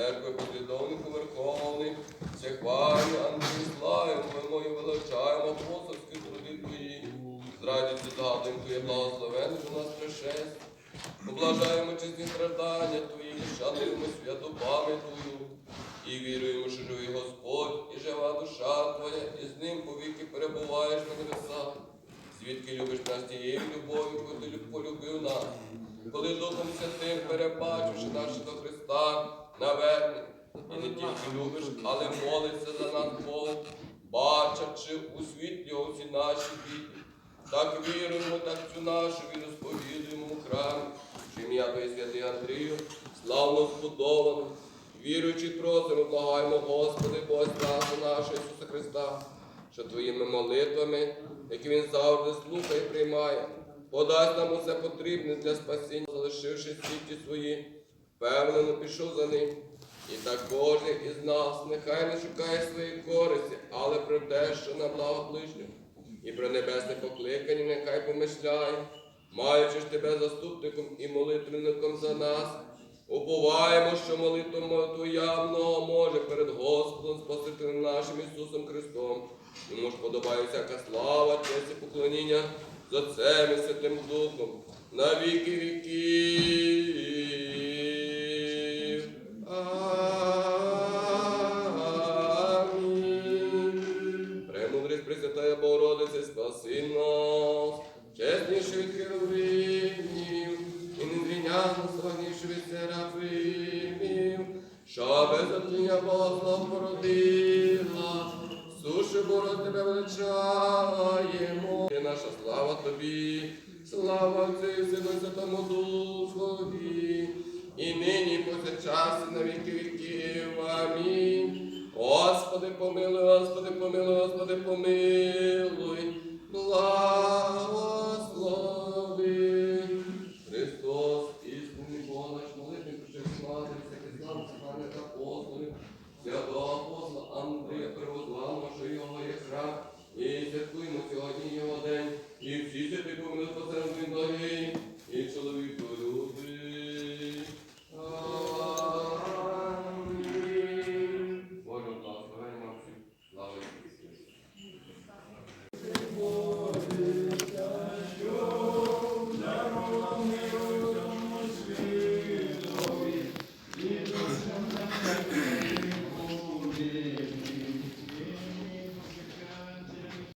церкви послідовнику Верховний, всехвальні Андрій славимо, ми мої величаємо апостольські труди твої. З радістю згадуємо Твоє благословенне до нас пришесть. Поблажаємо чесні страждання Твої, шануємо святу пам'ять Твою. І віруємо, що живий Господь, і жива душа Твоя, і з ним повіки перебуваєш на небесах. Звідки любиш нас тією любов'ю, ти полюбив нас, коли Духом Святим, перебачивши нашого Христа, наверне, і не тільки любиш, але молишся за нас Бог, бачачи у світлі оці наші біди. Так віруємо, так цю нашу віру сповідуємо у храмі, що ім'я Твоє святий Андрію, славно збудовано. Віруючи, просимо, благаємо, Господи, спасу нашого Ісуса Христа, що Твоїми молитвами, які Він завжди слухає і приймає, подасть нам усе потрібне для спасіння, залишивши світі свої, впевнено пішов за ним. І так кожен із нас нехай не шукає своєї користі, але про те, що на благо ближнього. І про небесне покликання нехай помишляє, маючи ж тебе заступником і молитвенником за нас. Уповаємо, що молитва Твоя много може перед Господом Спасителем нашим Ісусом Христом. Йому ж подобає всяка слава, честь і поклоніння з Отцем і Святим Духом на віки віків. Богородице, спаси нас, чесніше від херовимів, і незвіняно славніше від серафимів, що без затління Бога породила, суші Боже тебе величаємо. І наша слава тобі, слава Отцю Сину Святому Духові, і нині, і повсякчас, і на віки. Господи, помилуй, Господи, помилуй, Господи, помилуй. Благо.